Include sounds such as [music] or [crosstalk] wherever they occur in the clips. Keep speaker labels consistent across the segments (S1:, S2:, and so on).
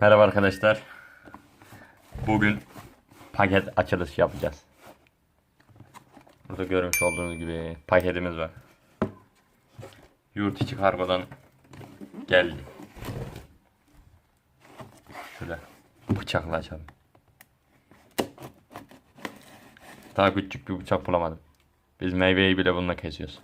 S1: Merhaba arkadaşlar. Bugün paket açılış yapacağız. Burada görmüş olduğunuz gibi paketimiz var. Yurt içi kargodan geldi. Şöyle bıçakla açalım. Daha küçük bir bıçak bulamadım. Biz meyveyi bile bununla kesiyoruz.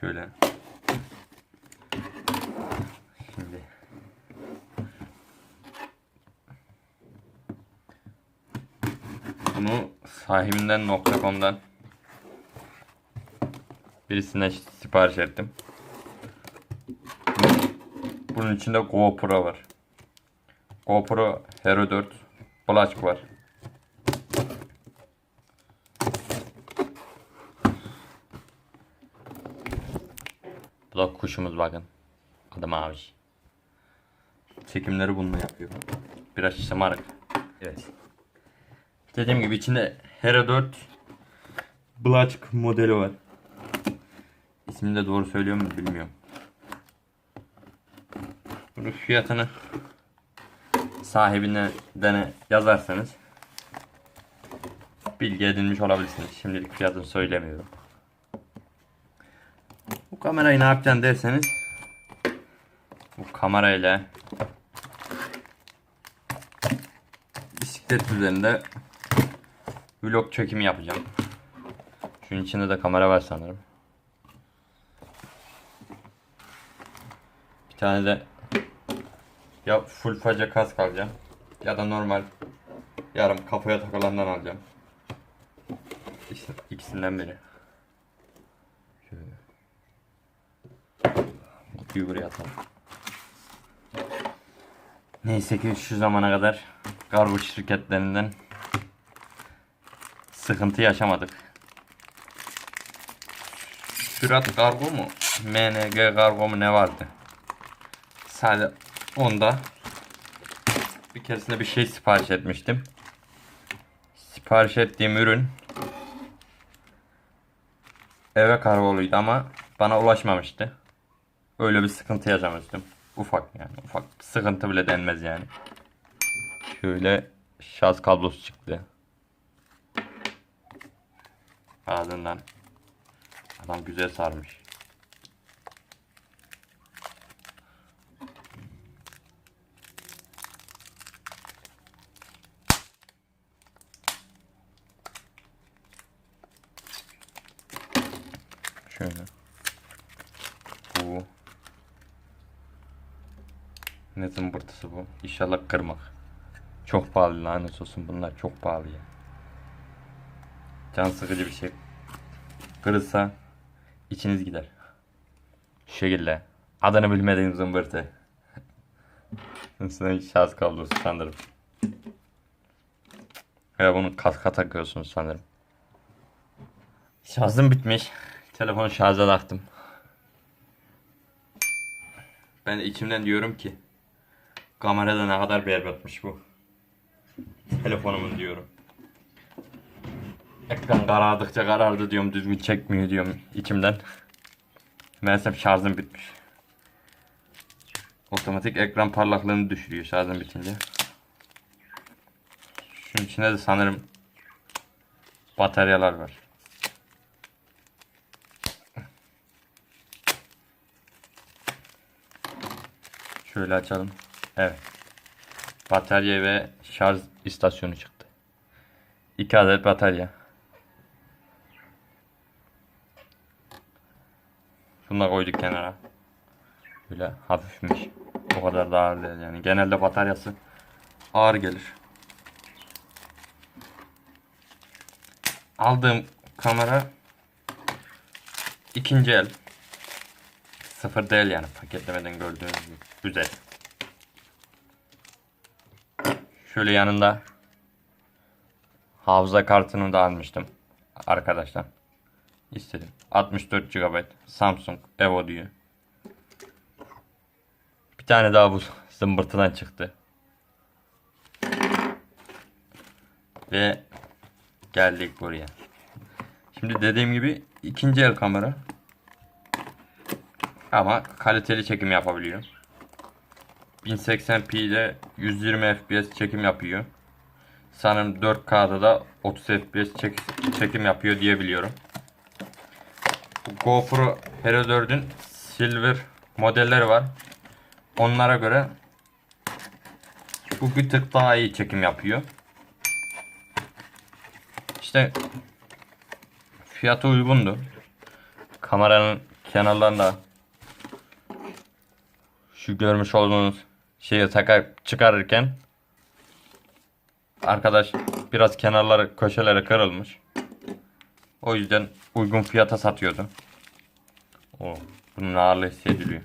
S1: Şöyle. Şimdi. Bunu sahibinden .com'dan birisine sipariş ettim. Bunun içinde GoPro var. GoPro Hero 4 Black var. Bu da kuşumuz bakın. Adı Mavi. Çekimleri bununla yapıyor. Biraz şımarık. Evet. Dediğim gibi içinde Hero 4 Black modeli var. İsmini de doğru söylüyor mu bilmiyorum. Bunun fiyatını sahibine dene yazarsanız bilgi edinmiş olabilirsiniz. Şimdilik fiyatını söylemiyorum. Bu kamerayı ne yapacaksın derseniz bu kamerayla bisiklet üzerinde vlog çekimi yapacağım. Şunun içinde de kamera var sanırım. Bir tane de ya full faca kask alacağım ya da normal yarım kafaya takılandan alacağım. İkisi- İkisinden biri. Şöyle. Buraya atalım. Neyse ki şu zamana kadar kargo şirketlerinden sıkıntı yaşamadık. Sürat kargo mu? MNG kargo mu ne vardı? Sadece onda bir keresinde bir şey sipariş etmiştim. Sipariş ettiğim ürün eve kargoluydu ama bana ulaşmamıştı. Öyle bir sıkıntı yaşamıştım. Ufak yani ufak sıkıntı bile denmez yani. Şöyle şarj kablosu çıktı. Ardından adam güzel sarmış. Şöyle. Bu ne zımbırtısı bu? İnşallah kırmak. Çok pahalı lanet olsun bunlar çok pahalı ya. Can sıkıcı bir şey. Kırılsa içiniz gider. Şu şekilde. Adını bilmediğim zımbırtı. Üstüne şarj kablosu sanırım. Ya bunu kaska takıyorsunuz sanırım. Şarjım bitmiş. Telefonu şarja taktım. Ben de içimden diyorum ki kamerada ne kadar berbatmış bu. Telefonumun diyorum. Ekran karardıkça karardı diyorum düzgün çekmiyor diyorum içimden. Meğersem şarjım bitmiş. Otomatik ekran parlaklığını düşürüyor şarjım bitince. Şunun içinde de sanırım bataryalar var. Şöyle açalım. Evet. Batarya ve şarj istasyonu çıktı. 2 adet batarya. Şunu da koyduk kenara. Böyle hafifmiş. O kadar da ağır değil yani. Genelde bataryası ağır gelir. Aldığım kamera ikinci el. Sıfır değil yani paketlemeden gördüğünüz. Güzel. Şöyle yanında hafıza kartını da almıştım arkadaşlar. İstedim. 64 GB Samsung Evo diyor. Bir tane daha bu [laughs] zımbırtıdan çıktı. Ve geldik buraya. Şimdi dediğim gibi ikinci el kamera. Ama kaliteli çekim yapabiliyor. 1080p ile 120 fps çekim yapıyor. Sanırım 4K'da da 30 fps çek- çekim yapıyor diye biliyorum. Bu GoPro Hero 4'ün Silver modelleri var. Onlara göre bu bir tık daha iyi çekim yapıyor. İşte fiyatı uygundu. Kameranın kenarlarında şu görmüş olduğunuz şeyi takar çıkarırken arkadaş biraz kenarları köşelere kırılmış. O yüzden uygun fiyata satıyordu. O bunun ağırlığı hissediliyor.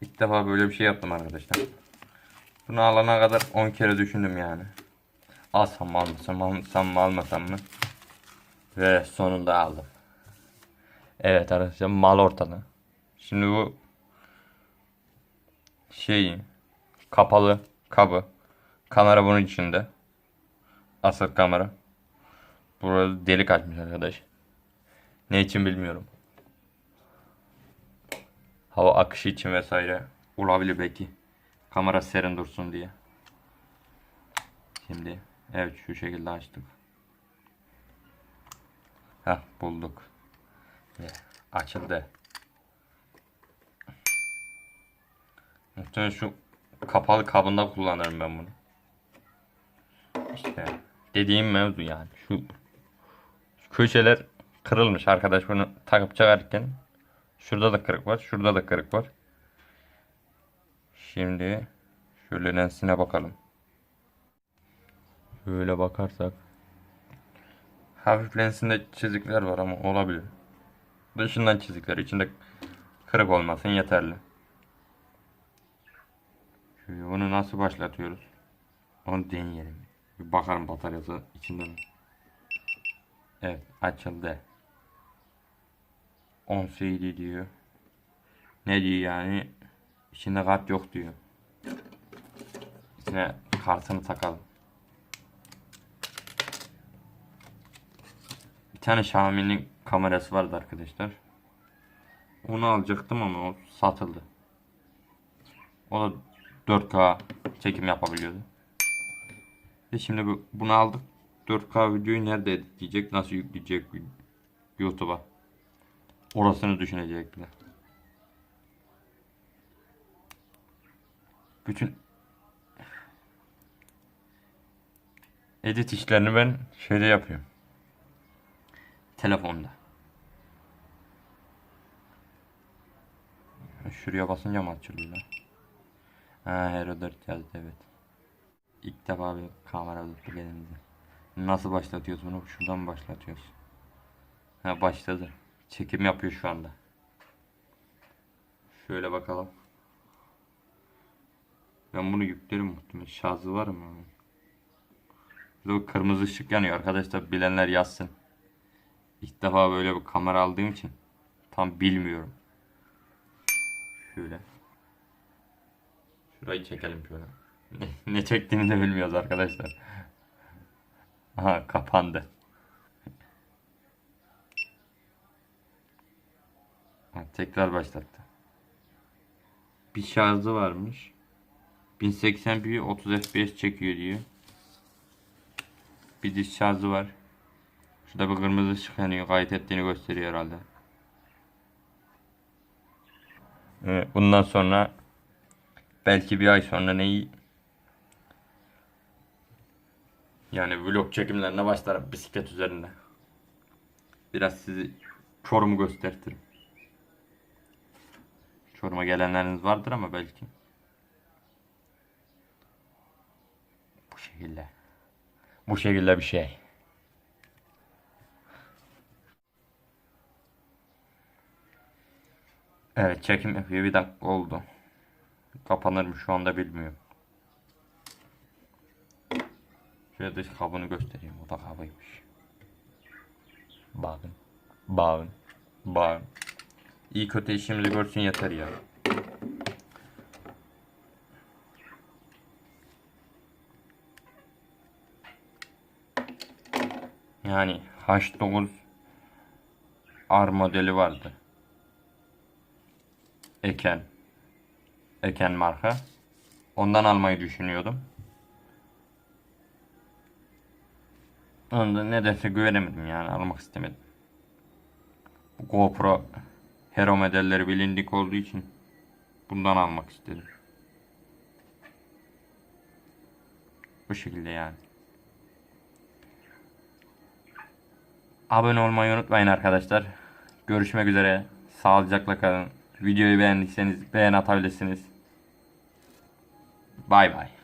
S1: İlk defa böyle bir şey yaptım arkadaşlar. Bunu alana kadar 10 kere düşündüm yani. Alsam mı almasam, almasam mı almasam mı? Ve sonunda aldım. Evet arkadaşlar mal ortada. Şimdi bu şey kapalı kabı. Kamera bunun içinde. Asıl kamera. Burada delik açmış arkadaş. Ne için bilmiyorum. Hava akışı için vesaire olabilir belki. Kamera serin dursun diye. Şimdi evet şu şekilde açtık. Heh bulduk. Açıldı. Muhtemelen şu kapalı kabında kullanırım ben bunu. İşte dediğim mevzu yani. Şu köşeler kırılmış arkadaş bunu takıp çıkarken. Şurada da kırık var. Şurada da kırık var. Şimdi şöyle lensine bakalım. Şöyle bakarsak. Hafif lensinde çizikler var ama olabilir. Dışından çizikler. içinde kırık olmasın yeterli. Şöyle bunu nasıl başlatıyoruz? Onu deneyelim. Bir bakalım bataryası içinde mi? Evet açıldı. 10 CD diyor. Ne diyor yani? İçinde kart yok diyor. İçine kartını takalım. Bir tane Xiaomi'nin kamerası vardı arkadaşlar. Onu alacaktım ama o satıldı. O da 4K çekim yapabiliyordu. Ve şimdi bu, bunu aldık. 4K videoyu nerede editleyecek? Nasıl yükleyecek YouTube'a? Orasını düşünecek bile. Bütün edit işlerini ben şeyde yapıyorum. Telefonda. Şuraya basınca mı açılıyor lan? Ha Hero 4 yazdı evet. İlk defa bir kamera tuttu elimizde. Nasıl başlatıyoruz bunu? Şuradan başlatıyoruz? Ha başladı. Çekim yapıyor şu anda. Şöyle bakalım. Ben bunu yüklerim muhtemelen. Şarjı var mı? Burada kırmızı ışık yanıyor. Arkadaşlar bilenler yazsın. İlk defa böyle bir kamera aldığım için tam bilmiyorum. Şöyle. Şurayı çekelim şöyle. [laughs] Ne çektiğini de bilmiyoruz arkadaşlar. Aha kapandı. Ha, tekrar başlattı. Bir şarjı varmış. 1080p 30 fps çekiyor diyor. Bir diş şarjı var. Şurada bir kırmızı ışık yanıyor. Kayıt ettiğini gösteriyor herhalde. Evet, bundan sonra belki bir ay sonra neyi yani vlog çekimlerine başlarım bisiklet üzerinde. Biraz sizi Çorum'u göstertirim. Çorum'a gelenleriniz vardır ama belki. Bu şekilde. Bu şekilde bir şey. Evet çekim yapıyor. Bir dakika oldu. Kapanır mı şu anda bilmiyorum. Şöyle dış kabını göstereyim. O da kabıymış. Bakın. Bakın. Bakın. İyi kötü işimizi görsün yeter ya. Yani H9 R modeli vardı. Eken. Eken marka. Ondan almayı düşünüyordum. Onda nedense güvenemedim yani almak istemedim. Bu GoPro Hero modelleri bilindik olduğu için bundan almak istedim. Bu şekilde yani. Abone olmayı unutmayın arkadaşlar. Görüşmek üzere. Sağlıcakla kalın. Videoyu beğendiyseniz beğen atabilirsiniz. Bay bay.